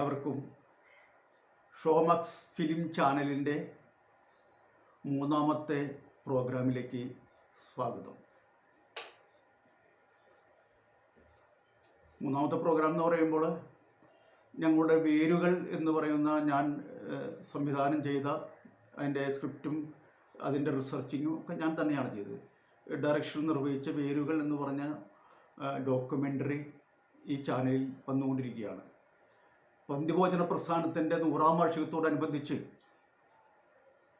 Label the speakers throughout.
Speaker 1: ഏവർക്കും ഷോമക്സ് ഫിലിം ചാനലിന്റെ മൂന്നാമത്തെ പ്രോഗ്രാമിലേക്ക് സ്വാഗതം. മൂന്നാമത്തെ പ്രോഗ്രാം എന്ന് പറയുമ്പോൾ ഞങ്ങളുടെ വേരുകൾ എന്ന് പറയുന്ന ഞാൻ സംവിധാനം ചെയ്ത അതിന്റെ സ്ക്രിപ്റ്റും അതിന്റെ റിസർച്ചിങ്ങും ഒക്കെ ഞാൻ തന്നെയാണ് ചെയ്തത്. ഡയറക്ഷൻ നിർവഹിച്ച വേരുകൾ എന്ന് പറഞ്ഞ ഡോക്യുമെന്ററി ഈ ചാനലിൽ വന്നുകൊണ്ടിരിക്കുകയാണ്. പന്തിഭോജന പ്രസ്ഥാനത്തിന്റെ നൂറാം വാർഷികത്തോടനുബന്ധിച്ച്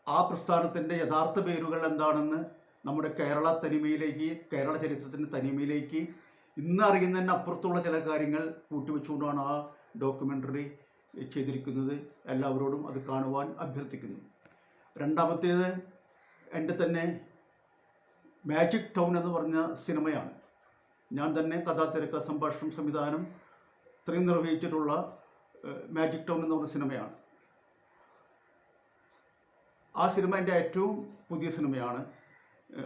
Speaker 1: ആ പ്രസ്ഥാനത്തിന്റെ യഥാർത്ഥ പേരുകൾ എന്താണെന്ന് നമ്മുടെ കേരള തനിമയിലേക്ക് കേരള ചരിത്രത്തിന്റെ തനിമയിലേക്ക് ഇന്ന് അറിയുന്നതിന് അപ്പുറത്തുള്ള ചില കാര്യങ്ങൾ കൂട്ടിവെച്ചുകൊണ്ടാണ് ആ ഡോക്യുമെന്ററി ചെയ്തിരിക്കുന്നത്. എല്ലാവരോടും അത് കാണുവാൻ അഭ്യർത്ഥിക്കുന്നു. രണ്ടാമത്തേത് എന്റെ തന്നെ മാജിക് ടൗൺ എന്ന് പറഞ്ഞ സിനിമയാണ്. ഞാൻ തന്നെ കഥാതിരക്ക സംഭാഷണം സംവിധാനം ഇത്രയും നിർവഹിച്ചിട്ടുള്ള മാജിക് ടൗൺ എന്ന് പറഞ്ഞ സിനിമയാണ്. ആ സിനിമ എന്റെ ഏറ്റവും പുതിയ സിനിമയാണ്.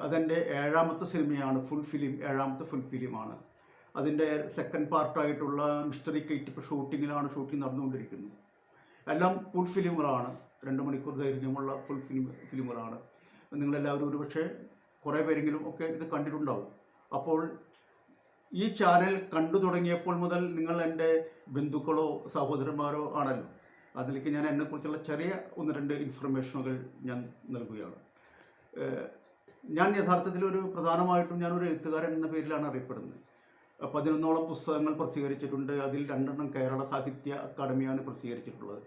Speaker 1: അതെന്റെ ഏഴാമത്തെ സിനിമയാണ് ഫുൾ ഫിലിം ഏഴാമത്തെ ഫുൾ ഫിലിമാണ്. അതിന്റെ സെക്കൻഡ് പാർട്ടായിട്ടുള്ള മിസ്റ്ററി കൈറ്റ് ഇപ്പോൾ ഷൂട്ടിങ്ങിലാണ് ഷൂട്ടിംഗ് നടന്നുകൊണ്ടിരിക്കുന്നത്. എല്ലാം ഫുൾ ഫിലിമുകളാണ്. രണ്ട് മണിക്കൂർ ദൈർഘ്യമുള്ള ഫുൾ ഫിലിം ഫിലിമുകളാണ്. നിങ്ങളെല്ലാവരും ഒരുപക്ഷെ കുറേ പേരെങ്കിലും ഒക്കെ ഇത് കണ്ടിട്ടുണ്ടാവും. അപ്പോൾ ഈ ചാനൽ കണ്ടു തുടങ്ങിയപ്പോൾ മുതൽ നിങ്ങൾ എന്റെ ബന്ധുക്കളോ സഹോദരന്മാരോ ആണല്ലോ. അതിലേക്ക് ഞാൻ എന്നെക്കുറിച്ചുള്ള ചെറിയ ഒന്ന് രണ്ട് ഇൻഫർമേഷനുകൾ ഞാൻ നൽകുകയാണ്. ഞാൻ യഥാർത്ഥത്തിൽ ഒരു പ്രധാനമായിട്ടും ഞാനൊരു എഴുത്തുകാരൻ എന്ന പേരിലാണ് അറിയപ്പെടുന്നത്. പതിനൊന്നോളം പുസ്തകങ്ങൾ പ്രസിദ്ധീകരിച്ചിട്ടുണ്ട്. അതിൽ രണ്ടെണ്ണം കേരള സാഹിത്യ അക്കാദമിയാണ് പ്രസിദ്ധീകരിച്ചിട്ടുള്ളത്.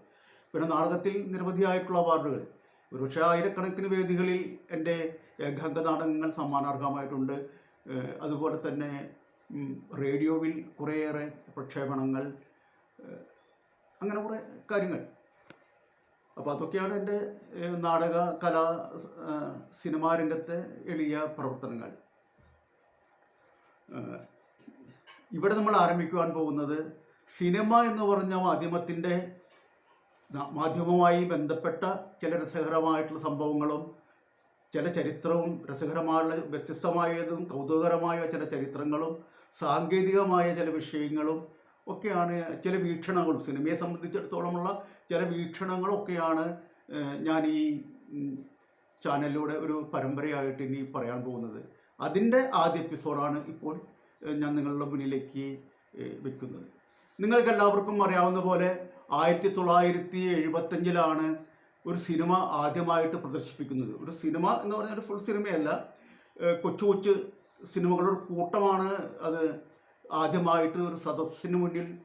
Speaker 1: പിന്നെ നാടകത്തിൽ നിരവധിയായിട്ടുള്ള അവാർഡുകൾ. ഒരുപക്ഷെ ആയിരക്കണക്കിന് വേദികളിൽ എന്റെ ഏകാംഗ നാടകങ്ങൾ സമ്മാനാർഹമായിട്ടുണ്ട് അതുപോലെ തന്നെ റേഡിയോവിൽ കുറേയേറെ പ്രക്ഷേപണങ്ങൾ അങ്ങനെ കുറേ കാര്യങ്ങൾ. അപ്പോൾ അതൊക്കെയാണ് എന്റെ നാടക കലാ സിനിമാ രംഗത്തെ എളിയ പ്രവർത്തനങ്ങൾ. ഇവിടെ നമ്മൾ ആരംഭിക്കുവാൻ പോകുന്നത് സിനിമ എന്ന് പറഞ്ഞ മാധ്യമത്തിന്റെ മാധ്യമവുമായി ബന്ധപ്പെട്ട ചില രസകരമായിട്ടുള്ള സംഭവങ്ങളും ചില ചരിത്രവും രസകരമായുള്ള വ്യത്യസ്തമായതും കൗതുകകരമായ ചില ചരിത്രങ്ങളും സാങ്കേതികമായ ചില വിഷയങ്ങളും ഒക്കെയാണ് ചില വീക്ഷണങ്ങളും സിനിമയെ സംബന്ധിച്ചിടത്തോളമുള്ള ചില വീക്ഷണങ്ങളൊക്കെയാണ് ഞാൻ ഈ ചാനലിലൂടെ ഒരു പരമ്പരയായിട്ട് ഇനി പറയാൻ പോകുന്നത്. അതിന്റെ ആദ്യ എപ്പിസോഡാണ് ഇപ്പോൾ ഞാൻ നിങ്ങളുടെ മുന്നിലേക്ക് വെക്കുന്നത്. നിങ്ങൾക്ക് എല്ലാവർക്കും അറിയാവുന്ന പോലെ ആയിരത്തി തൊള്ളായിരത്തി എഴുപത്തഞ്ചിലാണ് ഒരു സിനിമ ആദ്യമായിട്ട് പ്രദർശിപ്പിക്കുന്നത്. ഒരു സിനിമ എന്ന് പറഞ്ഞാൽ ഫുൾ സിനിമയല്ല കൊച്ചു കൊച്ചു സിനിമകളുടെ ഒരു കൂട്ടമാണ് അത് ആദ്യമായിട്ട് ഒരു സദസ്സിന് മുന്നിൽ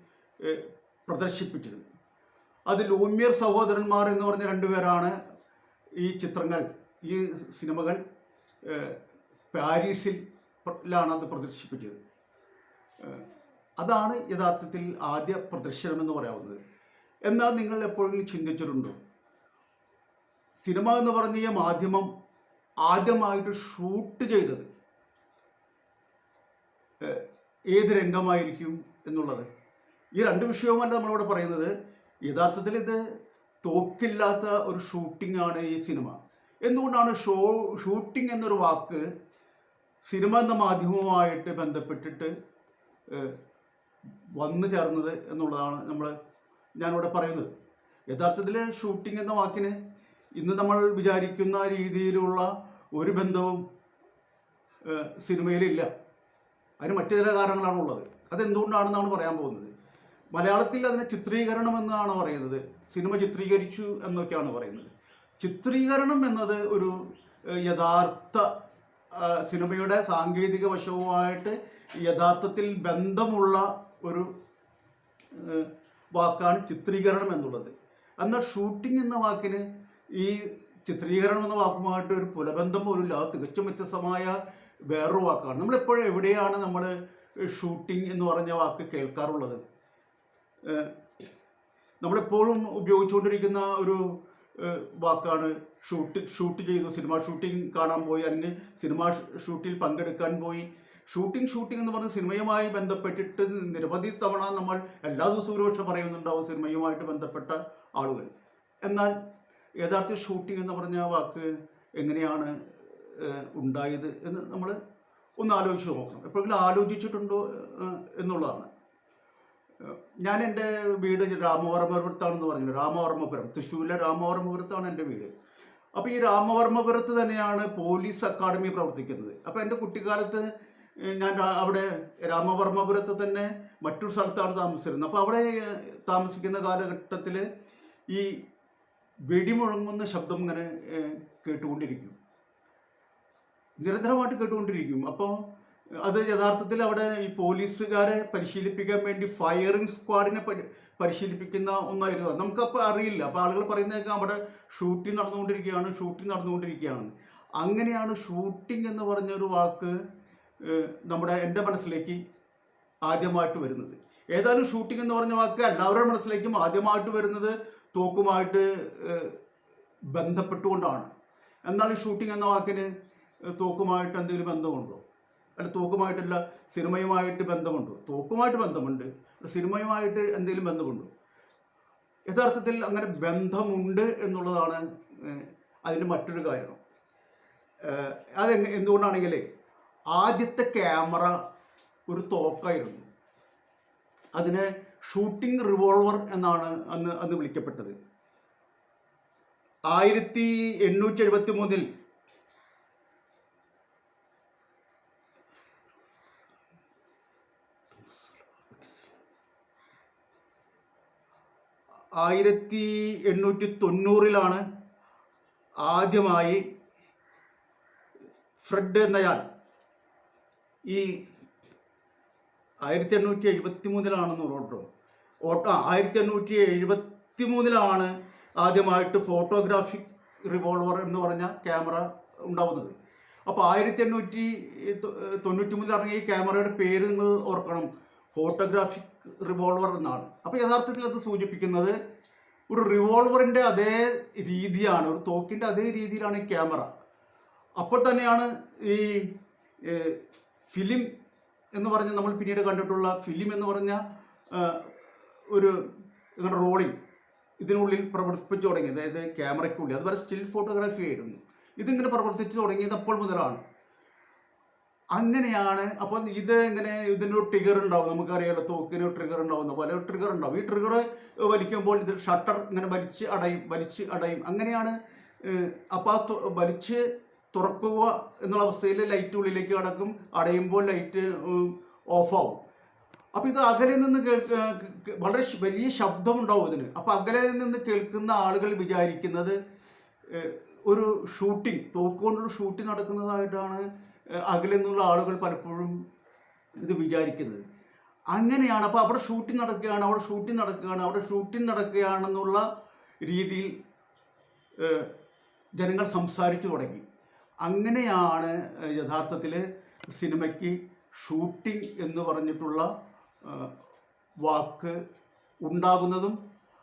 Speaker 1: പ്രദർശിപ്പിച്ചത്. അത് ലൂമിയർ സഹോദരന്മാർ എന്ന് പറഞ്ഞ രണ്ടുപേരാണ് ഈ ചിത്രങ്ങൾ ഈ സിനിമകൾ പാരീസിൽ ലാണ് അത് പ്രദർശിപ്പിച്ചത്. അതാണ് യഥാർത്ഥത്തിൽ ആദ്യ പ്രദർശനം എന്ന് പറയാവുന്നത്. എന്നാൽ നിങ്ങൾ എപ്പോഴെങ്കിലും ചിന്തിച്ചിട്ടുണ്ടോ? സിനിമ എന്ന് പറഞ്ഞ മാധ്യമം ആദ്യമായിട്ട് ഷൂട്ട് ചെയ്തത് ഏത് രംഗമായിരിക്കും എന്നുള്ളത്. ഈ രണ്ട് വിഷയവുമല്ല നമ്മളിവിടെ പറയുന്നത്. യഥാർത്ഥത്തിൽ ഇത് തോക്കില്ലാത്ത ഒരു ഷൂട്ടിംഗ് ആണ് ഈ സിനിമ. എന്തുകൊണ്ടാണ് ഷോ ഷൂട്ടിംഗ് എന്നൊരു വാക്ക് സിനിമ എന്ന മാധ്യമവുമായിട്ട് ബന്ധപ്പെട്ടിട്ട് വന്നു ചേർന്നത് എന്നുള്ളതാണ് നമ്മൾ ഞാനിവിടെ പറയുന്നത്. യഥാർത്ഥത്തിൽ ഷൂട്ടിംഗ് എന്ന വാക്കിന് ഇന്ന് നമ്മൾ വിചാരിക്കുന്ന രീതിയിലുള്ള ഒരു ബന്ധവും സിനിമയിലില്ല. അതിന് മറ്റു ചില കാരണങ്ങളാണ് കാരണങ്ങളാണുള്ളത്. അതെന്തുകൊണ്ടാണെന്നാണ് പറയാൻ പോകുന്നത്? മലയാളത്തിൽ അതിനെ ചിത്രീകരണം എന്നാണ് പറയുന്നത്. സിനിമ ചിത്രീകരിച്ചു എന്നൊക്കെയാണ് പറയുന്നത്. ചിത്രീകരണം എന്നത് ഒരു യഥാർത്ഥ സിനിമയുടെ സാങ്കേതിക വശവുമായിട്ട് യഥാർത്ഥത്തിൽ ബന്ധമുള്ള ഒരു വാക്കാണ് ചിത്രീകരണം എന്നുള്ളത്. എന്നാൽ ഷൂട്ടിംഗ് എന്ന വാക്കിന് ഈ ചിത്രീകരണം എന്ന വാക്കുമായിട്ട് ഒരു പുലബന്ധം പോലും ഇല്ല തികച്ചും വ്യത്യസ്തമായ വേറൊരു വാക്കാണ്. നമ്മളെപ്പോഴും എവിടെയാണ് നമ്മൾ ഷൂട്ടിംഗ് എന്ന് പറഞ്ഞ വാക്ക് കേൾക്കാറുള്ളത്? നമ്മളെപ്പോഴും ഉപയോഗിച്ചുകൊണ്ടിരിക്കുന്ന ഒരു വാക്കാണ് ഷൂട്ട് ഷൂട്ട് ചെയ്തു സിനിമ. ഷൂട്ടിംഗ് കാണാൻ പോയി അല്ലെങ്കിൽ സിനിമ ഷൂട്ടിൽ പങ്കെടുക്കാൻ പോയി. ഷൂട്ടിംഗ് ഷൂട്ടിംഗ് എന്ന് പറഞ്ഞ സിനിമയുമായി ബന്ധപ്പെട്ടിട്ട് നിരവധി തവണ നമ്മൾ എല്ലാ ദിവസവും ഒരുപക്ഷെ പറയുന്നുണ്ടാവും സിനിമയുമായിട്ട് ബന്ധപ്പെട്ട ആളുകൾ. എന്നാൽ യഥാർത്ഥ ഷൂട്ടിംഗ് എന്ന് പറഞ്ഞ വാക്ക് എങ്ങനെയാണ് ഉണ്ടായത് എന്ന് നമ്മൾ ഒന്ന് ആലോചിച്ച് നോക്കണം. എപ്പോഴെങ്കിലും ആലോചിച്ചിട്ടുണ്ടോ എന്നുള്ളതാണ്. ഞാൻ എന്റെ വീട് രാമവർമ്മപുരത്താണെന്ന് പറഞ്ഞു രാമവർമ്മപുരം. തൃശ്ശൂരിലെ രാമവർമ്മപുരത്താണ് എന്റെ വീട്. അപ്പോൾ ഈ രാമവർമ്മപുരത്ത് തന്നെയാണ് പോലീസ് അക്കാഡമി പ്രവർത്തിക്കുന്നത്. അപ്പോൾ എന്റെ കുട്ടിക്കാലത്ത് ഞാൻ അവിടെ രാമവർമ്മപുരത്ത് തന്നെ മറ്റൊരു സ്ഥലത്താണ് താമസിച്ചിരുന്നത്. അപ്പോൾ അവിടെ താമസിക്കുന്ന കാലഘട്ടത്തിൽ ഈ വെടിമുഴങ്ങുന്ന ശബ്ദം ഇങ്ങനെ കേട്ടുകൊണ്ടിരിക്കും. നിരന്തരമായിട്ട് കേട്ടുകൊണ്ടിരിക്കും. അപ്പോൾ അത് യഥാർത്ഥത്തിൽ അവിടെ ഈ പോലീസുകാരെ പരിശീലിപ്പിക്കാൻ വേണ്ടി ഫയറിംഗ് സ്ക്വാഡിനെ പരിശീലിപ്പിക്കുന്ന ഒന്നായിരുന്നു. നമുക്കപ്പോൾ അറിയില്ല. അപ്പോൾ ആളുകൾ പറയുന്നതൊക്കെ അവിടെ ഷൂട്ടിംഗ് നടന്നുകൊണ്ടിരിക്കുകയാണ് ഷൂട്ടിംഗ് നടന്നുകൊണ്ടിരിക്കുകയാണ്. അങ്ങനെയാണ് ഷൂട്ടിംഗ് എന്ന് പറഞ്ഞൊരു വാക്ക് നമ്മുടെ എന്റെ മനസ്സിലേക്ക് ആദ്യമായിട്ട് വരുന്നത്. ഏതായാലും ഷൂട്ടിംഗ് എന്ന് പറഞ്ഞ വാക്ക് എല്ലാവരുടെ മനസ്സിലേക്കും ആദ്യമായിട്ട് വരുന്നത് തോക്കുമായിട്ട് ബന്ധപ്പെട്ടുകൊണ്ടാണ്. എന്നാൽ ഷൂട്ടിംഗ് എന്ന വാക്കിന് തോക്കുമായിട്ട് എന്തെങ്കിലും ബന്ധമുണ്ടോ? അല്ല തോക്കുമായിട്ടല്ല സിനിമയുമായിട്ട് ബന്ധമുണ്ടോ? തോക്കുമായിട്ട് ബന്ധമുണ്ട് സിനിമയുമായിട്ട് എന്തെങ്കിലും ബന്ധമുണ്ടോ? യഥാർത്ഥത്തിൽ അങ്ങനെ ബന്ധമുണ്ട് എന്നുള്ളതാണ് അതിന്റെ മറ്റൊരു കാരണം. അത് എന്തുകൊണ്ടാണെങ്കിലേ ആദ്യത്തെ ക്യാമറ ഒരു തോക്കായിരുന്നു. അതിനെ ഷൂട്ടിംഗ് റിവോൾവർ എന്നാണ് അന്ന് അന്ന് വിളിക്കപ്പെട്ടത്. ആയിരത്തി എണ്ണൂറ്റി എഴുപത്തി മൂന്നിൽ ആയിരത്തി എണ്ണൂറ്റി തൊണ്ണൂറിലാണ് ആദ്യമായി ഫ്രെഡ് എന്നയാൾ ഈ ആയിരത്തി എണ്ണൂറ്റി എഴുപത്തി മൂന്നിലാണെന്ന് ഓട്ടോ ഓട്ടോ ആയിരത്തി എണ്ണൂറ്റി എഴുപത്തി മൂന്നിലാണ് ആദ്യമായിട്ട് ഫോട്ടോഗ്രാഫിക് റിവോൾവർ എന്ന് പറഞ്ഞ ക്യാമറ ഉണ്ടാവുന്നത്. അപ്പോൾ ആയിരത്തി എണ്ണൂറ്റി തൊണ്ണൂറ്റി മൂന്നിൽ ഇറങ്ങിയ ഈ ക്യാമറയുടെ പേര് നിങ്ങൾ ഓർക്കണം. ഫോട്ടോഗ്രാഫിക് റിവോൾവർ എന്നാണ്. അപ്പോൾ യഥാർത്ഥത്തിൽ അത് സൂചിപ്പിക്കുന്നത് ഒരു റിവോൾവറിന്റെ അതേ രീതിയാണ് ഒരു തോക്കിന്റെ അതേ രീതിയിലാണ് ഈ ക്യാമറ. അപ്പോൾ തന്നെയാണ് ഈ ഫിലിം എന്ന് പറഞ്ഞ നമ്മൾ പിന്നീട് കണ്ടിട്ടുള്ള ഫിലിം എന്ന് പറഞ്ഞ ഒരു ഇങ്ങനെ റോളിംഗ് ഇതിനുള്ളിൽ പ്രവർത്തിപ്പിച്ചു തുടങ്ങി അതായത് ക്യാമറയ്ക്കുള്ളിൽ. അതുപോലെ സ്റ്റിൽ ഫോട്ടോഗ്രാഫി ആയിരുന്നു. ഇതിങ്ങനെ പ്രവർത്തിച്ചു തുടങ്ങിയത് അപ്പോൾ മുതലാണ്. അങ്ങനെയാണ്. അപ്പോൾ ഇത് ഇങ്ങനെ ഇതിനൊരു ട്രിഗർ ഉണ്ടാവും. നമുക്കറിയാലോ തോക്കിന് ട്രിഗർ ഉണ്ടാവുന്ന പോലെ ഒരു ട്രിഗർ ഉണ്ടാവും. ഈ ട്രിഗർ വലിക്കുമ്പോൾ ഇത് ഷട്ടർ ഇങ്ങനെ വലിച്ച് അടയും വലിച്ച് അടയും. അങ്ങനെയാണ് അപ്പോൾ ആ വലിച്ച് തുറക്കുക എന്നുള്ള അവസ്ഥയിൽ ലൈറ്റ് ഉള്ളിലേക്ക് കടക്കും. അടയുമ്പോൾ ലൈറ്റ് ഓഫാവും അപ്പോൾ ഇത് അകലെ നിന്ന് കേൾക്ക വളരെ വലിയ ശബ്ദം ഉണ്ടാവും ഇതിന്. അപ്പോൾ അകലെ നിന്ന് കേൾക്കുന്ന ആളുകൾ വിചാരിക്കുന്നത് ഒരു ഷൂട്ടിംഗ് തോക്കുകൊണ്ടൊരു ഷൂട്ടിംഗ് നടക്കുന്നതായിട്ടാണ് അകലെ നിന്നുള്ള ആളുകൾ പലപ്പോഴും ഇത് വിചാരിക്കുന്നത്. അങ്ങനെയാണ്. അപ്പോൾ അവിടെ ഷൂട്ടിംഗ് നടക്കുകയാണ് അവിടെ ഷൂട്ടിംഗ് നടക്കുകയാണ് അവിടെ ഷൂട്ടിംഗ് നടക്കുകയാണെന്നുള്ള രീതിയിൽ ജനങ്ങൾ സംസാരിച്ചു തുടങ്ങി. അങ്ങനെയാണ് യഥാർത്ഥത്തിൽ സിനിമയ്ക്ക് ഷൂട്ടിംഗ് എന്ന് പറഞ്ഞിട്ടുള്ള വാക്ക് ഉണ്ടാകുന്നതും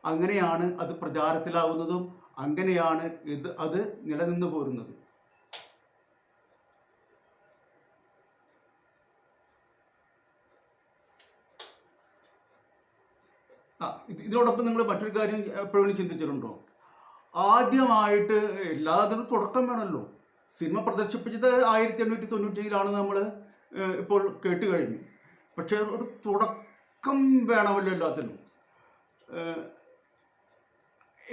Speaker 1: അങ്ങനെയാണ് അത് പ്രചാരത്തിലാകുന്നതും അങ്ങനെയാണ് ഇത് അത് നിലനിന്ന് പോരുന്നത്. ഇതിനോടൊപ്പം നിങ്ങൾ മറ്റൊരു കാര്യം എപ്പോഴും ചിന്തിച്ചിട്ടുണ്ടോ? ആദ്യമായിട്ട് എല്ലാത്തിനും തുടക്കം വേണമല്ലോ. സിനിമ പ്രദർശിപ്പിച്ചത് ആയിരത്തി എണ്ണൂറ്റി തൊണ്ണൂറ്റിയിലാണ് നമ്മൾ ഇപ്പോൾ കേട്ട് കഴിഞ്ഞു. പക്ഷേ ഒരു തുടക്കം വേണമല്ലോ എല്ലാത്തിനും.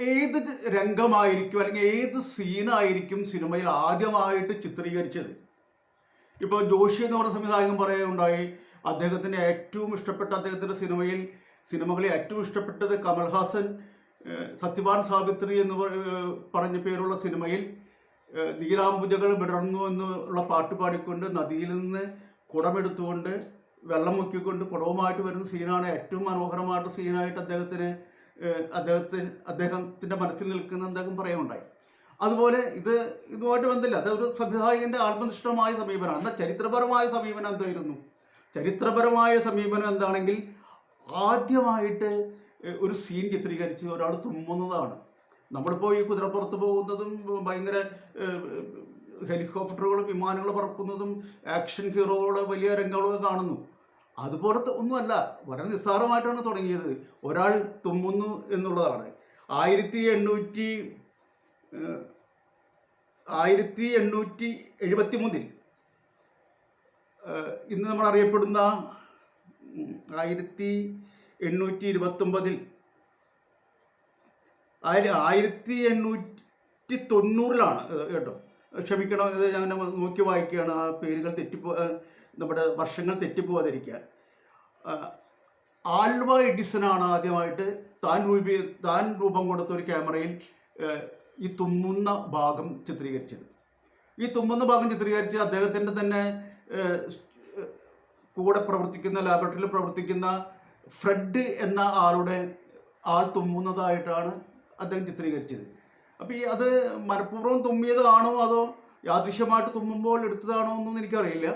Speaker 1: ഏത് രംഗമായിരിക്കും അല്ലെങ്കിൽ ഏത് സീനായിരിക്കും സിനിമയിൽ ആദ്യമായിട്ട് ചിത്രീകരിച്ചത്? ഇപ്പോൾ ജോഷി എന്ന് പറഞ്ഞ സംവിധായകൻ പറയുകയുണ്ടായി അദ്ദേഹത്തിന്റെ ഏറ്റവും ഇഷ്ടപ്പെട്ട അദ്ദേഹത്തിന്റെ സിനിമയിൽ സിനിമകളിൽ ഏറ്റവും ഇഷ്ടപ്പെട്ടത് കമൽഹാസൻ സത്യവാൻ സാവിത്രി എന്ന് പറഞ്ഞ പേരുള്ള സിനിമയിൽ ഏഹ്, നീലാംബുജകൾ വിടർന്നു എന്നുള്ള പാട്ട് പാടിക്കൊണ്ട് നദിയിൽ നിന്ന് കുടമെടുത്തുകൊണ്ട് വെള്ളം മുക്കിക്കൊണ്ട് കുടവുമായിട്ട് വരുന്ന സീനാണ് ഏറ്റവും മനോഹരമായിട്ട് സീനായിട്ട് അദ്ദേഹത്തിന് അദ്ദേഹത്തിന് അദ്ദേഹത്തിന്റെ മനസ്സിൽ നിൽക്കുന്ന അദ്ദേഹം പറയുകയുണ്ടായി അതുപോലെ ഇത് ഇതുമായിട്ട് ബന്ധമില്ല. അതൊരു ഒരു സംവിധായകന്റെ ആത്മനിഷ്ഠമായ സമീപനമാണ് എന്നാൽ ചരിത്രപരമായ സമീപനം എന്തായിരുന്നു? ചരിത്രപരമായ സമീപനം എന്താണെങ്കിൽ ആദ്യമായിട്ട് ഒരു സീൻ ചിത്രീകരിച്ച് ഒരാൾ തുമ്മുന്നതാണ്. നമ്മളിപ്പോൾ ഈ കുതിരപ്പുറത്ത് പോകുന്നതും ഭയങ്കര ഹെലികോപ്റ്ററുകളും വിമാനങ്ങൾ പറക്കുന്നതും ആക്ഷൻ ഹീറോകളുടെ വലിയ രംഗങ്ങളൊക്കെ കാണുന്നു. അതുപോലത്തെ ഒന്നുമല്ല വളരെ നിസ്സാരമായിട്ടാണ് തുടങ്ങിയത്. ഒരാൾ തുമ്മുന്നു എന്നുള്ളതാണ്. ആയിരത്തി എണ്ണൂറ്റി ആയിരത്തി എണ്ണൂറ്റി എഴുപത്തി മൂന്നിൽ ഇന്ന് നമ്മൾ അറിയപ്പെടുന്ന ആയിരത്തി എണ്ണൂറ്റി ഇരുപത്തൊമ്പതിൽ ആയിര ആയിരത്തി എണ്ണൂറ്റി തൊണ്ണൂറിലാണ് കേട്ടോ. ക്ഷമിക്കണം ഇത് ഞാൻ നോക്കി വായിക്കുകയാണ്. ആ പേരുകൾ തെറ്റിപ്പോ നമ്മുടെ വർഷങ്ങൾ തെറ്റിപ്പോവാതിരിക്കുക ആൽവ എഡിസനാണ് ആദ്യമായിട്ട് താൻ രൂപീ താൻ രൂപം കൊടുത്ത ഒരു ക്യാമറയിൽ ഈ തുമ്മുന്ന ഭാഗം ചിത്രീകരിച്ചത്. ഈ തുമ്മുന്ന ഭാഗം ചിത്രീകരിച്ച് അദ്ദേഹത്തിന്റെ തന്നെ കൂടെ പ്രവർത്തിക്കുന്ന ലാബറട്ടറിയിൽ പ്രവർത്തിക്കുന്ന ഫ്രെഡ് എന്ന ആളുടെ ആൾ തുമ്മുന്നതായിട്ടാണ് അദ്ദേഹം ചിത്രീകരിച്ചത്. അപ്പോൾ ഈ അത് മനഃപൂർവം തുമ്മിയതാണോ അതോ യാദൃശ്യമായിട്ട് തുമ്മുമ്പോൾ എടുത്തതാണോ എന്നൊന്നും എനിക്കറിയില്ല.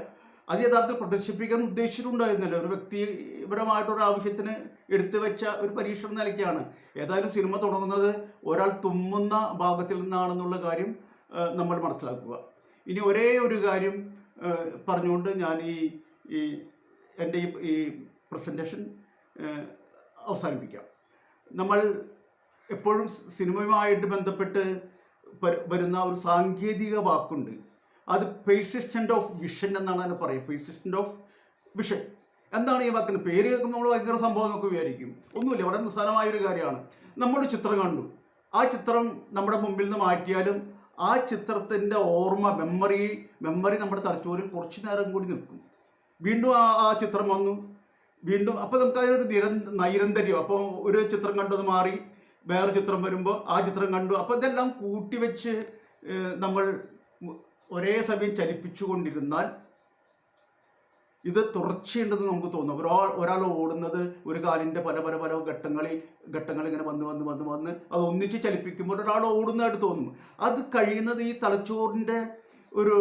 Speaker 1: അത് യഥാർത്ഥത്തിൽ പ്രദർശിപ്പിക്കാൻ ഉദ്ദേശിച്ചിട്ടുണ്ടായിരുന്നില്ല. ഒരു വ്യക്തിപരമായിട്ടൊരു ആവശ്യത്തിന് എടുത്തു വെച്ച ഒരു പരീക്ഷണം നിലയ്ക്കാണ്. ഏതായാലും സിനിമ തുടങ്ങുന്നത് ഒരാൾ തുമ്മുന്ന ഭാഗത്തിൽ നിന്നാണെന്നുള്ള കാര്യം നമ്മൾ മനസ്സിലാക്കുക. ഇനി ഒരേ ഒരു കാര്യം പറഞ്ഞുകൊണ്ട് ഞാൻ ഈ ഈ എന്റെ ഈ പ്രസന്റേഷൻ അവസാനിപ്പിക്കാം. നമ്മൾ എപ്പോഴും സിനിമയുമായിട്ട് ബന്ധപ്പെട്ട് വരുന്ന ഒരു സാങ്കേതിക വാക്കുണ്ട്. അത് പേഴ്സിസ്റ്റന്റ് ഓഫ് വിഷൻ എന്നാണ് അതിനെ പറയുക. പേഴ്സിസ്റ്റന്റ് ഓഫ് വിഷൻ എന്താണ് ഈ വാക്കിന് പേര് കേൾക്കുമ്പോൾ നമ്മൾ ഭയങ്കര സംഭവം നമുക്ക് വിചാരിക്കും. ഒന്നുമില്ല. വളരെ നിസ്സാരമായ ഒരു കാര്യമാണ്. നമ്മളൊരു ചിത്രം കണ്ടു. ആ ചിത്രം നമ്മുടെ മുമ്പിൽ നിന്ന് മാറ്റിയാലും ആ ചിത്രത്തിന്റെ ഓർമ്മ മെമ്മറി മെമ്മറി നമ്മുടെ തലച്ചോറിൽ കുറച്ച് നേരം കൂടി നിൽക്കും. വീണ്ടും ആ ആ ചിത്രം വന്നു. വീണ്ടും അപ്പോൾ നമുക്ക് അതിനൊരു നിര നൈരന്തര്യം. അപ്പോൾ ഒരു ചിത്രം കണ്ടത് മാറി. വേറെ ചിത്രം വരുമ്പോൾ ആ ചിത്രം കണ്ടു. അപ്പോൾ ഇതെല്ലാം കൂട്ടിവെച്ച് വെച്ച് നമ്മൾ ഒരേ സമയം ചലിപ്പിച്ചുകൊണ്ടിരുന്നാൽ ഇത് തുടർച്ചയുണ്ടെന്ന് നമുക്ക് തോന്നും. ഒരാൾ ഒരാൾ ഓടുന്നത് ഒരു കാലിന്റെ പല പല പല ഘട്ടങ്ങളിൽ ഘട്ടങ്ങൾ ഇങ്ങനെ വന്ന് വന്ന് വന്ന് വന്ന് അത് ഒന്നിച്ച് ചലിപ്പിക്കുമ്പോൾ ഒരാൾ ഓടുന്നതായിട്ട് തോന്നും. അത് കഴിയുന്നത് ഈ തലച്ചോറിന്റെ ഒരു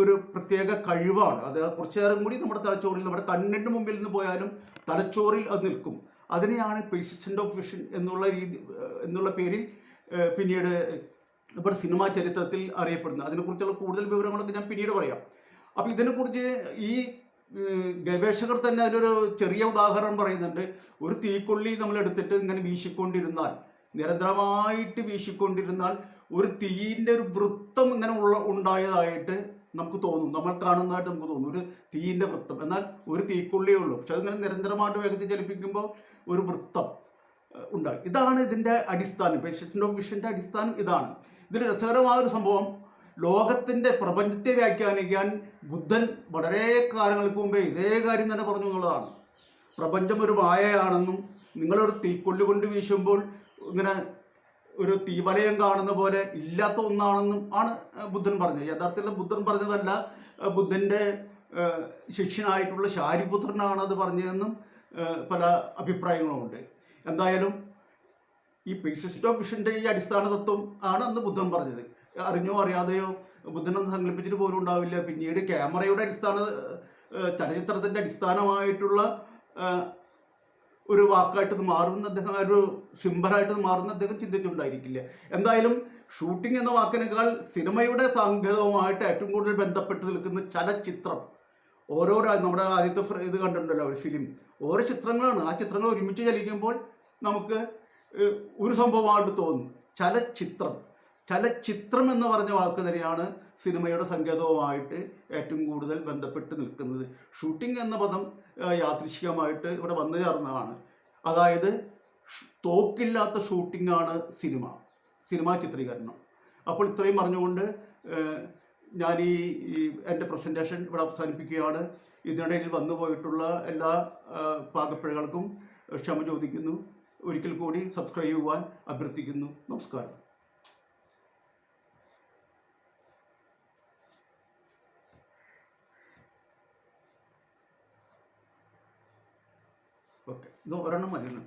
Speaker 1: ഒരു പ്രത്യേക കഴിവാണ്. അത് കുറച്ചേറെ കൂടി നമ്മുടെ തലച്ചോറിൽ നമ്മുടെ കണ്ണിന്റെ മുമ്പിൽ നിന്ന് പോയാലും തലച്ചോറിൽ അത് നിൽക്കും. അതിനെയാണ് പേഴ്സിസ്റ്റന്റ് ഓഫ് വിഷൻ എന്നുള്ള രീതി എന്നുള്ള പേരിൽ പിന്നീട് നമ്മുടെ സിനിമാ ചരിത്രത്തിൽ അറിയപ്പെടുന്നത്. അതിനെക്കുറിച്ചുള്ള കൂടുതൽ വിവരങ്ങളൊക്കെ ഞാൻ പിന്നീട് പറയാം. അപ്പോൾ ഇതിനെക്കുറിച്ച് ഈ ഗവേഷകർ തന്നെ അതിലൊരു ചെറിയ ഉദാഹരണം പറയുന്നുണ്ട്. ഒരു തീക്കൊള്ളി നമ്മൾ എടുത്തിട്ട് ഇങ്ങനെ വീശിക്കൊണ്ടിരുന്നാൽ നിരന്തരമായിട്ട് വീശിക്കൊണ്ടിരുന്നാൽ ഒരു തീയിന്റെ ഒരു വൃത്തം ഇങ്ങനെ ഉള്ള ഉണ്ടായതായിട്ട് നമുക്ക് തോന്നും. നമ്മൾ കാണുന്നതായിട്ട് നമുക്ക് തോന്നും. ഒരു തീയിന്റെ വൃത്തം. എന്നാൽ ഒരു തീക്കുള്ളേ ഉള്ളൂ. പക്ഷെ അതിങ്ങനെ നിരന്തരമായിട്ട് വേഗത്തിൽ ചലിപ്പിക്കുമ്പോൾ ഒരു വൃത്തം ഉണ്ടാകും. ഇതാണ് ഇതിന്റെ അടിസ്ഥാനം. പേഷ്യന്റ് ഓഫ് വിഷന്റെ അടിസ്ഥാനം ഇതാണ്. ഇതിൽ രസകരമായ ഒരു സംഭവം. ലോകത്തിന്റെ പ്രപഞ്ചത്തെ വ്യാഖ്യാനിക്കാൻ ബുദ്ധൻ വളരെ കാലങ്ങൾക്ക് മുമ്പേ ഇതേ കാര്യം തന്നെ പറഞ്ഞു എന്നുള്ളതാണ്. പ്രപഞ്ചം ഒരു മായയാണെന്നും നിങ്ങളൊരു തീക്കൊള്ളി കൊണ്ട് വീശുമ്പോൾ ഇങ്ങനെ ഒരു തീവലയം കാണുന്ന പോലെ ഇല്ലാത്ത ഒന്നാണെന്നും ആണ് ബുദ്ധൻ പറഞ്ഞത്. യഥാർത്ഥത്തിൽ ബുദ്ധൻ പറഞ്ഞതല്ല ബുദ്ധന്റെ ശിഷ്യനായിട്ടുള്ള ശാരിപുത്രനാണ് അത് പറഞ്ഞതെന്നും പല അഭിപ്രായങ്ങളുമുണ്ട്. എന്തായാലും ഈ പേഴ്സിസ്റ്റ് ഓഫ് വിഷന്റെ ഈ അടിസ്ഥാന തത്വം ആണ് അന്ന് ബുദ്ധൻ പറഞ്ഞത്. അറിഞ്ഞോ അറിയാതെയോ ബുദ്ധനൊന്നും സങ്കല്പിച്ചിട്ട് പോലും ഉണ്ടാവില്ല. പിന്നീട് ക്യാമറയുടെ അടിസ്ഥാന ചലച്ചിത്രത്തിന്റെ അടിസ്ഥാനമായിട്ടുള്ള ഒരു വാക്കായിട്ട് മാറുന്ന അദ്ദേഹം ഒരു സിമ്പലായിട്ട് മാറുന്ന അദ്ദേഹം ചിന്തിച്ചിട്ടുണ്ടായിരിക്കില്ല. എന്തായാലും ഷൂട്ടിംഗ് എന്ന വാക്കിനേക്കാൾ സിനിമയുടെ സാങ്കേതികവുമായിട്ട് ഏറ്റവും കൂടുതൽ ബന്ധപ്പെട്ട് നിൽക്കുന്ന ചലച്ചിത്രം ഓരോ നമ്മുടെ ആദ്യത്തെ ഇത് കണ്ടിട്ടുണ്ടല്ലോ ഒരു ഫിലിം ഓരോ ചിത്രങ്ങളാണ്. ആ ചിത്രങ്ങൾ ഒരുമിച്ച് ചലിക്കുമ്പോൾ നമുക്ക് ഒരു സംഭവമായിട്ട് തോന്നും. ചലച്ചിത്രം. ചലച്ചിത്രം എന്ന് പറഞ്ഞ വാക്ക് തന്നെയാണ് സിനിമയുടെ സങ്കേതവുമായിട്ട് ഏറ്റവും കൂടുതൽ ബന്ധപ്പെട്ട് നിൽക്കുന്നത്. ഷൂട്ടിംഗ് എന്ന പദം യാദൃശികമായിട്ട് ഇവിടെ വന്നു ചേർന്നതാണ്. അതായത് തോക്കില്ലാത്ത ഷൂട്ടിംഗ് ആണ് സിനിമ സിനിമാ ചിത്രീകരണം. അപ്പോൾ ഇത്രയും പറഞ്ഞുകൊണ്ട് ഞാൻ ഈ എന്റെ പ്രസന്റേഷൻ ഇവിടെ അവസാനിപ്പിക്കുകയാണ്. ഇതിനിടയിൽ വന്നു പോയിട്ടുള്ള എല്ലാ പാകപ്പിഴകൾക്കും ക്ഷമ ചോദിക്കുന്നു. ഒരിക്കൽ കൂടി സബ്സ്ക്രൈബ് ചെയ്യുവാൻ അഭ്യർത്ഥിക്കുന്നു. നമസ്കാരം. ഓക്കെ ഇത് ഒരെണ്ണം മതി ഇന്ന്.